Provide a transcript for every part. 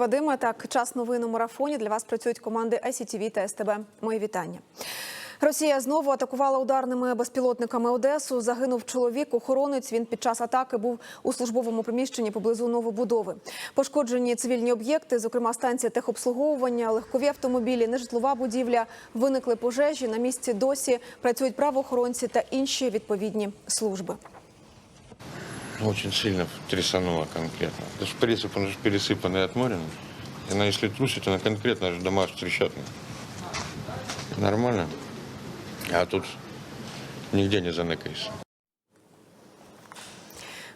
Вадиме. Так, час новин у марафоні. Для вас працюють команди ICTV та СТБ. Мої вітання. Росія знову атакувала ударними безпілотниками Одесу. Загинув чоловік, охоронець. Він під час атаки був у службовому приміщенні поблизу новобудови. Пошкоджені цивільні об'єкти, зокрема станція техобслуговування, легкові автомобілі, нежитлова будівля. Виникли пожежі. На місці досі працюють правоохоронці та інші відповідні служби. Очень сильно трясануло конкретно. Это же принцип, он же пересыпанный от моря. Она, если трусит, она конкретно аж дома трещат. Нормально. А тут нигде не заныкаешься.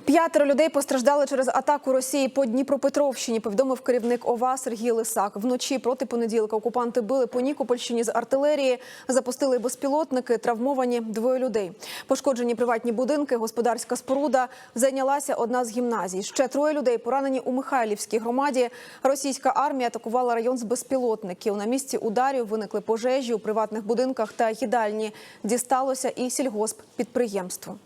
П'ятеро людей постраждали через атаку Росії по Дніпропетровщині. Повідомив керівник ОВА Сергій Лисак. Вночі проти понеділка окупанти били по Нікопольщині з артилерії, запустили безпілотники. Травмовані двоє людей. Пошкоджені приватні будинки, господарська споруда. Зайнялася одна з гімназій. Ще троє людей поранені у Михайлівській громаді. Російська армія атакувала район з безпілотників. На місці ударів виникли пожежі у приватних будинках та їдальні. Дісталося і сільгосп підприємству.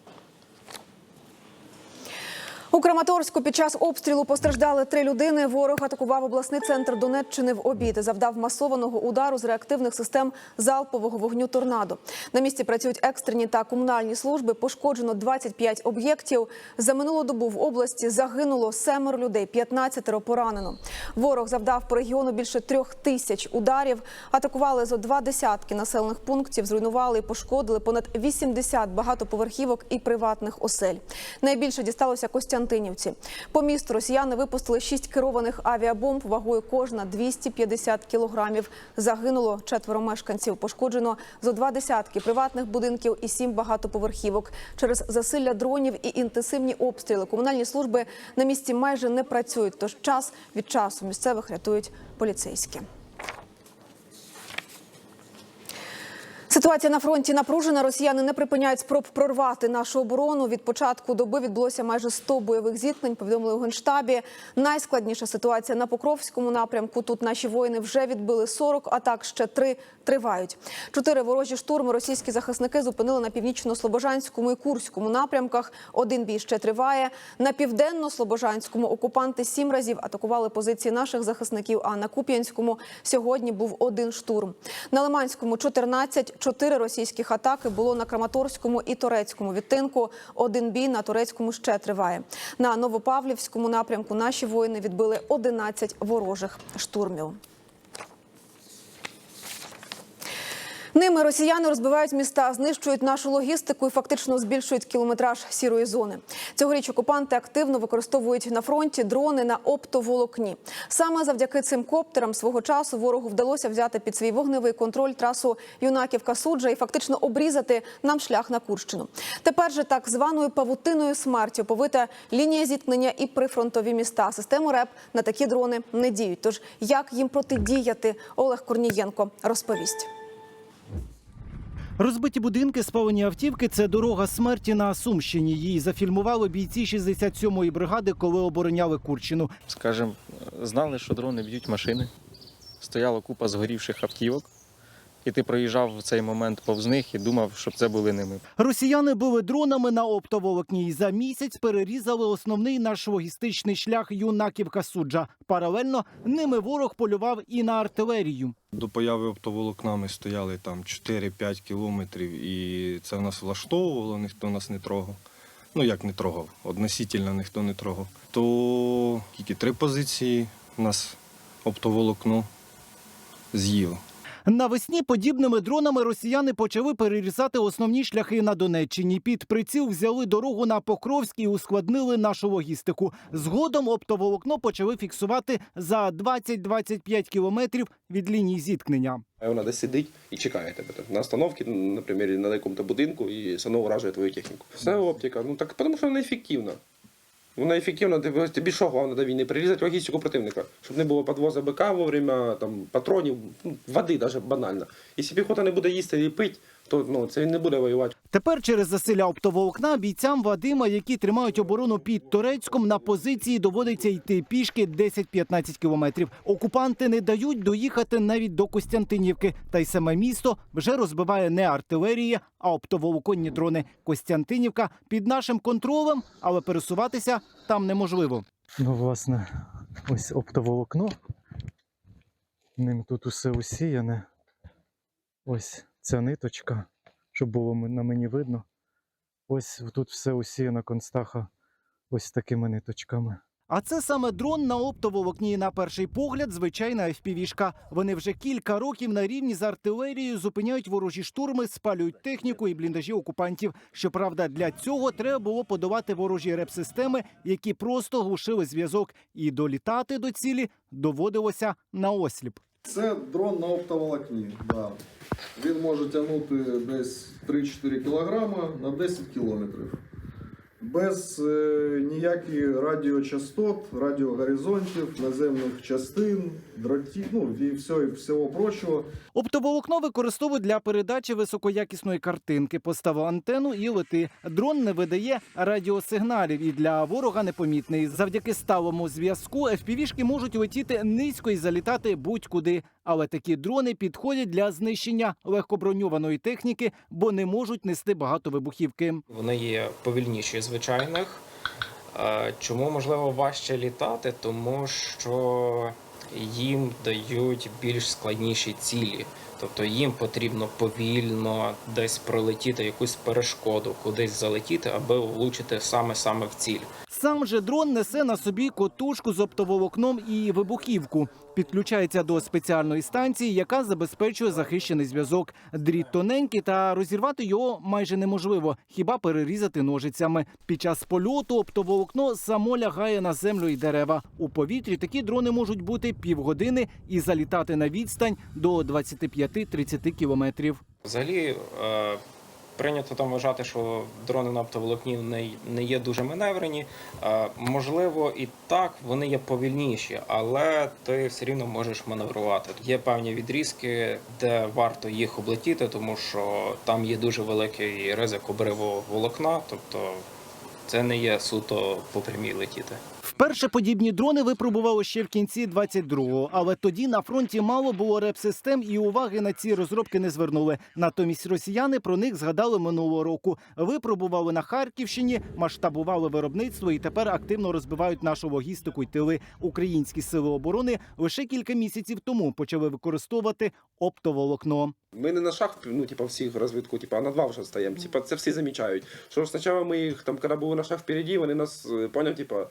У Краматорську під час обстрілу постраждали три людини. Ворог атакував обласний центр Донеччини в обід. Завдав масованого удару з реактивних систем залпового вогню торнадо. На місці працюють екстрені та комунальні служби. Пошкоджено 25 об'єктів. За минулу добу в області загинуло семеро людей, 15 поранено. Ворог завдав по регіону більше трьох тисяч ударів. Атакували зо два десятки населених пунктів. Зруйнували і пошкодили понад 80 багатоповерхівок і приватних осель. Найбільше дісталося Костянтинівці. По місту росіяни випустили шість керованих авіабомб вагою кожна 250 кілограмів. Загинуло четверо мешканців. Пошкоджено зо два десятки приватних будинків і сім багатоповерхівок. Через засилля дронів і інтенсивні обстріли комунальні служби на місці майже не працюють. Тож час від часу місцевих рятують поліцейські. Ситуація на фронті напружена. Росіяни не припиняють спроб прорвати нашу оборону. Від початку доби відбулося майже 100 бойових зіткнень. Повідомили у генштабі. Найскладніша ситуація на Покровському напрямку. Тут наші воїни вже відбили 40 атак. Ще три тривають. Чотири ворожі штурми російські захисники зупинили на північно-слобожанському і курському напрямках. Один бій ще триває. На південно-слобожанському окупанти сім разів атакували позиції наших захисників. А на Куп'янському сьогодні був один штурм. На Лиманському 14 чотири російських атаки було на Краматорському і Торецькому відтинку. Один бій на Турецькому ще триває. На Новопавлівському напрямку наші воїни відбили 11 ворожих штурмів. Ними росіяни розбивають міста, знищують нашу логістику і фактично збільшують кілометраж сірої зони. Цьогоріч окупанти активно використовують на фронті дрони на оптоволокні. Саме завдяки цим коптерам свого часу ворогу вдалося взяти під свій вогневий контроль трасу Юнаківка Суджа і фактично обрізати нам шлях на Курщину. Тепер же так званою павутиною смерті оповита лінія зіткнення і прифронтові міста. Систему РЕП на такі дрони не діють. Тож як їм протидіяти, Олег Корнієнко розповість. Розбиті будинки, спалені автівки це дорога смерті на Сумщині. Її зафільмували бійці 67-ї бригади, коли обороняли Курщину. Скажем, знали, що дрони б'ють машини. Стояла купа згорівших автівок, і ти проїжджав в цей момент повз них і думав, щоб це були не ми. Rосіяни били дронами на оптоволокні і за місяць перерізали основний наш логістичний шлях Юнаківка Суджа. Паралельно ними ворог полював і на артилерію. До появи оптоволокна ми стояли там 4-5 кілометрів, і це нас влаштовувало, ніхто нас не трогав. Ну як не трогав, односительно ніхто не трогав. То тільки три позиції нас оптоволокно з'їло. Навесні подібними дронами росіяни почали перерізати основні шляхи на Донеччині. Під приціл взяли дорогу на Покровськ і ускладнили нашу логістику. Згодом оптоволокно почали фіксувати за 20-25 кілометрів від лінії зіткнення. Вона десь сидить і чекає тебе там, на остановці, наприклад, на якому-то будинку, і воно вражує твою техніку. Це оптика. Ну так тому що вона ефективна. Вона ефективно тобі, тобі що головне до війни? прирізати логістику противника, щоб не було підвозу БК вовремя, там, патронів, ну, води навіть банально. Якщо піхота не буде їсти і пити, то ну, це він не буде воювати. Тепер через засилля оптоволокна бійцям Вадима, які тримають оборону під Турецьком, на позиції доводиться йти пішки 10-15 кілометрів. Окупанти не дають доїхати навіть до Костянтинівки. Та й саме місто вже розбиває не артилерія, а оптоволоконні дрони. Костянтинівка під нашим контролем, але пересуватися там неможливо. Ну, власне, Ось оптоволокно. Ним тут усе усіяне. Ось ця ниточка, щоб було на мені видно. Ось тут все усіяно констаха ось такими ниточками. А це саме дрон на оптоволокні. На перший погляд, звичайна FPV-шка. Вони вже кілька років на рівні з артилерією зупиняють ворожі штурми, спалюють техніку і бліндажі окупантів. Щоправда, для цього треба було подавати ворожі реп-системи, які просто глушили зв'язок, і долітати до цілі доводилося на осліп. Це дрон на оптоволокні. Да. Він може тягнути десь 3-4 кілограма на 10 кілометрів. Без е, ніяких радіочастот, радіогоризонтів, наземних частин, дротів, ну і все, і всього прочого. Оптоволокно використовують для передачі високоякісної картинки. Поставив антенну і лети. Дрон не видає радіосигналів і для ворога непомітний. Завдяки сталому зв'язку FPV-шки можуть летіти низько і залітати будь-куди. Але такі дрони підходять для знищення легкоброньованої техніки, бо не можуть нести багато вибухівки. Вони є повільніші звичайних. Е, Чому можливо важче літати? Тому що їм дають більш складніші цілі. Тобто їм потрібно повільно десь пролетіти якусь перешкоду, кудись залетіти, аби влучити саме саме в ціль. Сам же дрон несе на собі котушку з оптоволокном і вибухівку. Підключається до спеціальної станції, яка забезпечує захищений зв'язок. Дріт тоненький, та розірвати його майже неможливо, хіба перерізати ножицями. Під час польоту оптоволокно само лягає на землю і дерева. У повітрі такі дрони можуть бути півгодини і залітати на відстань до 25-30 кілометрів. Взагалі е, прийнято там вважати, що дрони на оптоволокні не, є дуже маневрені. Е, можливо, і так вони є повільніші, але ти все рівно можеш маневрувати. Є певні відрізки, де варто їх облетіти, тому що там є дуже великий ризик обриву волокна, тобто це не є суто по прямій летіти. Вперше подібні дрони випробували ще в кінці 22-го, але тоді на фронті мало було реп-систем і уваги на ці розробки не звернули. Натомість росіяни про них згадали минулого року. Випробували на Харківщині, масштабували виробництво і тепер активно розбивають нашу логістику й тили. Українські сили оборони лише кілька місяців тому почали використовувати оптоволокно. Ми не на шаг, ну, типа, всіх розвитку, типа, а на два вже стаємо. Типа, це всі замічають. Що спочатку ми їх, там, коли були на шаг впереді, вони нас, е, поняв, типа,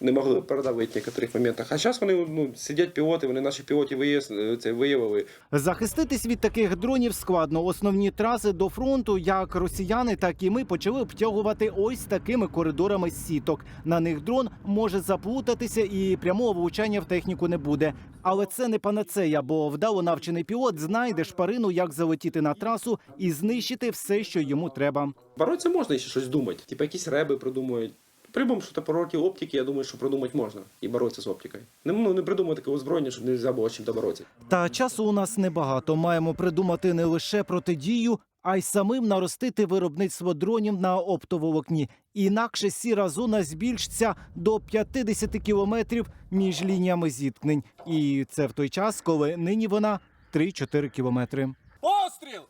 не могли передавити в деяких моментах. А зараз вони ну, сидять пілоти, вони наші пілоти це виявили. Захиститись від таких дронів складно. Основні траси до фронту, як росіяни, так і ми почали обтягувати ось такими коридорами сіток. На них дрон може заплутатися і прямого влучання в техніку не буде. Але це не панацея, бо вдало навчений пілот знайде шпарину, як залетіти на трасу і знищити все, що йому треба. Боротися можна ще щось думати. Типа якісь реби придумують. Прибом, що пороки оптики, я думаю, що продумати можна і боротися з оптикою. Не, ну, не придумати такого озброєння, щоб не можна було чим боротися. Та часу у нас небагато. Маємо придумати не лише протидію, а й самим наростити виробництво дронів на оптоволокні. Інакше сіра зона збільшиться до 50 кілометрів між лініями зіткнень. І це в той час, коли нині вона 3-4 кілометри. Постріл!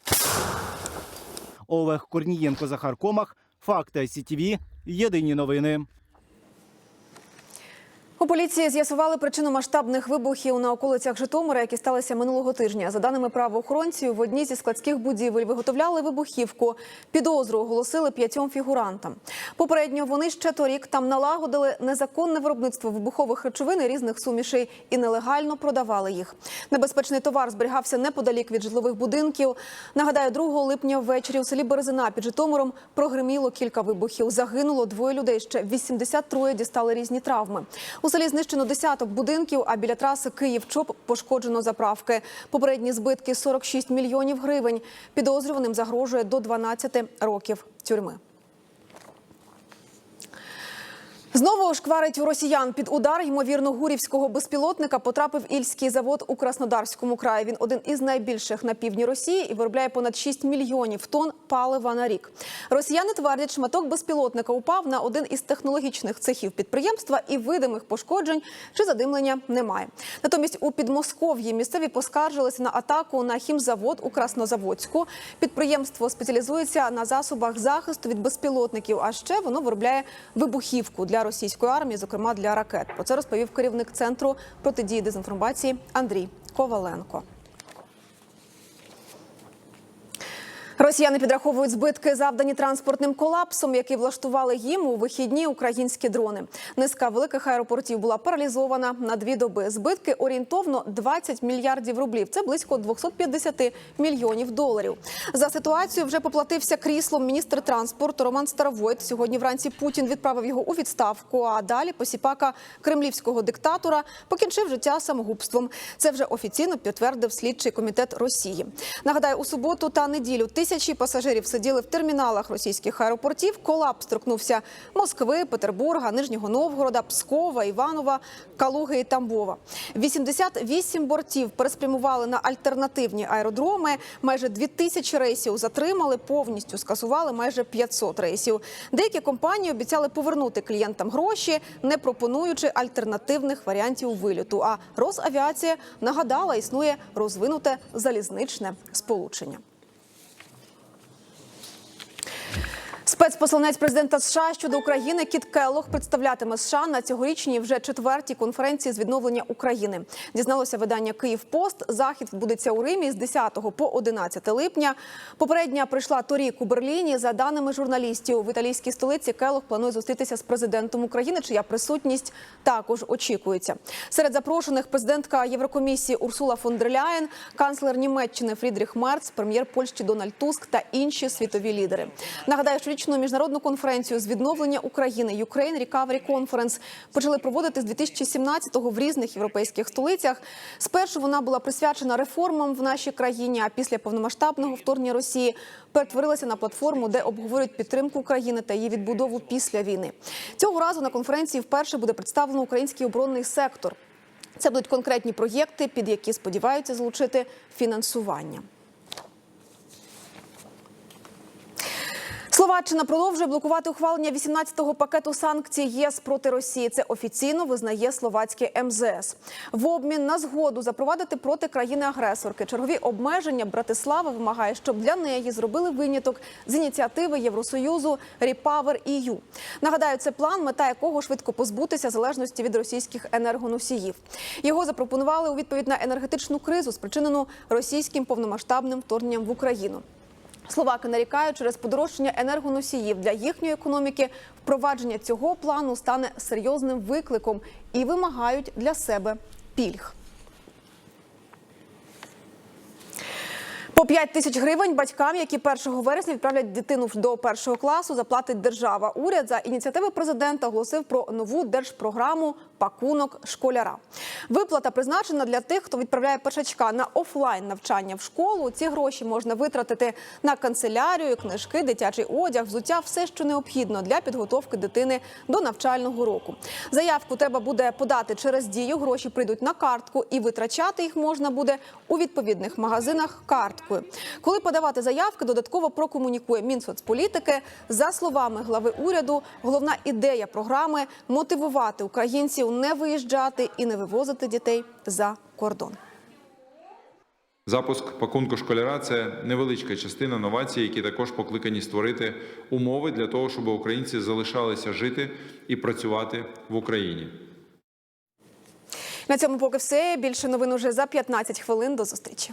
Олег Корнієнко, Захар Комах. Факти СІТВ Єдині новини. У поліції з'ясували причину масштабних вибухів на околицях Житомира, які сталися минулого тижня. За даними правоохоронців, в одній зі складських будівель виготовляли вибухівку. Підозру оголосили п'ятьом фігурантам. Попередньо вони ще торік там налагодили незаконне виробництво вибухових речовин і різних сумішей і нелегально продавали їх. Небезпечний товар зберігався неподалік від житлових будинків. Нагадаю, 2 липня ввечері у селі Березина під Житомиром прогриміло кілька вибухів. Загинуло двоє людей. Ще 83 дістали різні травми. У селі знищено десяток будинків, а біля траси Київ-Чоп пошкоджено заправки. Попередні збитки 46 мільйонів гривень. Підозрюваним загрожує до 12 років тюрми. Знову шкварить у росіян під удар ймовірно гурівського безпілотника потрапив ільський завод у Краснодарському краї. Він один із найбільших на півдні Росії і виробляє понад 6 мільйонів тонн палива на рік. Росіяни твердять, шматок безпілотника упав на один із технологічних цехів підприємства і видимих пошкоджень чи задимлення немає. Натомість у Підмосков'ї місцеві поскаржилися на атаку на хімзавод у Краснозаводську. Підприємство спеціалізується на засобах захисту від безпілотників, а ще воно виробляє вибухівку для російської армії, зокрема для ракет. Про це розповів керівник центру протидії дезінформації Андрій Коваленко. Росіяни підраховують збитки, завдані транспортним колапсом, який влаштували їм у вихідні українські дрони. Низка великих аеропортів була паралізована на дві доби. Збитки орієнтовно 20 мільярдів рублів. Це близько 250 мільйонів доларів. За ситуацію вже поплатився кріслом міністр транспорту Роман Старовойт. Сьогодні вранці Путін відправив його у відставку. А далі посіпака кремлівського диктатора покінчив життя самогубством. Це вже офіційно підтвердив слідчий комітет Росії. Нагадаю, у суботу та неділю тисячі пасажирів сиділи в терміналах російських аеропортів. Колапс торкнувся Москви, Петербурга, Нижнього Новгорода, Пскова, Іванова, Калуги і Тамбова. 88 бортів переспрямували на альтернативні аеродроми. Майже 2000 рейсів затримали, повністю скасували майже 500 рейсів. Деякі компанії обіцяли повернути клієнтам гроші, не пропонуючи альтернативних варіантів виліту. А Росавіація нагадала, існує розвинуте залізничне сполучення. Спецпосланець президента США щодо України Кіт Келлог представлятиме США на цьогорічній вже четвертій конференції з відновлення України. Дізналося видання Київ Пост. Захід відбудеться у Римі з 10 по 11 липня. Попередня прийшла торік у Берліні. За даними журналістів, в італійській столиці Келлог планує зустрітися з президентом України, чия присутність також очікується. Серед запрошених президентка Єврокомісії Урсула фон дер Ляєн, канцлер Німеччини Фрідріх Мерц, прем'єр Польщі Дональд Туск та інші світові лідери. Нагадаю, щорічну міжнародну конференцію з відновлення України Ukraine Recovery Conference почали проводити з 2017-го в різних європейських столицях. Спершу вона була присвячена реформам в нашій країні, а після повномасштабного вторгнення Росії перетворилася на платформу, де обговорюють підтримку України та її відбудову після війни. Цього разу на конференції вперше буде представлено український оборонний сектор. Це будуть конкретні проєкти, під які сподіваються залучити фінансування. Словаччина продовжує блокувати ухвалення 18-го пакету санкцій ЄС проти Росії. Це офіційно визнає словацьке МЗС. В обмін на згоду запровадити проти країни-агресорки чергові обмеження Братислава вимагає, щоб для неї зробили виняток з ініціативи Євросоюзу Repower EU. Нагадаю, це план, мета якого швидко позбутися залежності від російських енергоносіїв. Його запропонували у відповідь на енергетичну кризу, спричинену російським повномасштабним вторгненням в Україну. Словаки нарікають, через подорожчання енергоносіїв для їхньої економіки впровадження цього плану стане серйозним викликом і вимагають для себе пільг. По 5 тисяч гривень батькам, які 1 вересня відправлять дитину до першого класу, заплатить держава. Уряд за ініціативи президента оголосив про нову держпрограму Пакунок школяра. Виплата призначена для тих, хто відправляє першачка на офлайн навчання в школу. Ці гроші можна витратити на канцелярію, книжки, дитячий одяг, взуття все, що необхідно для підготовки дитини до навчального року. Заявку треба буде подати через дію. Гроші прийдуть на картку, і витрачати їх можна буде у відповідних магазинах карткою. Коли подавати заявки, додатково прокомунікує Мінсоцполітики. За словами глави уряду, головна ідея програми мотивувати українців не виїжджати і не вивозити дітей за кордон. Запуск пакунку школяра це невеличка частина новацій, які також покликані створити умови для того, щоб українці залишалися жити і працювати в Україні. На цьому поки все. Більше новин уже за 15 хвилин. До зустрічі.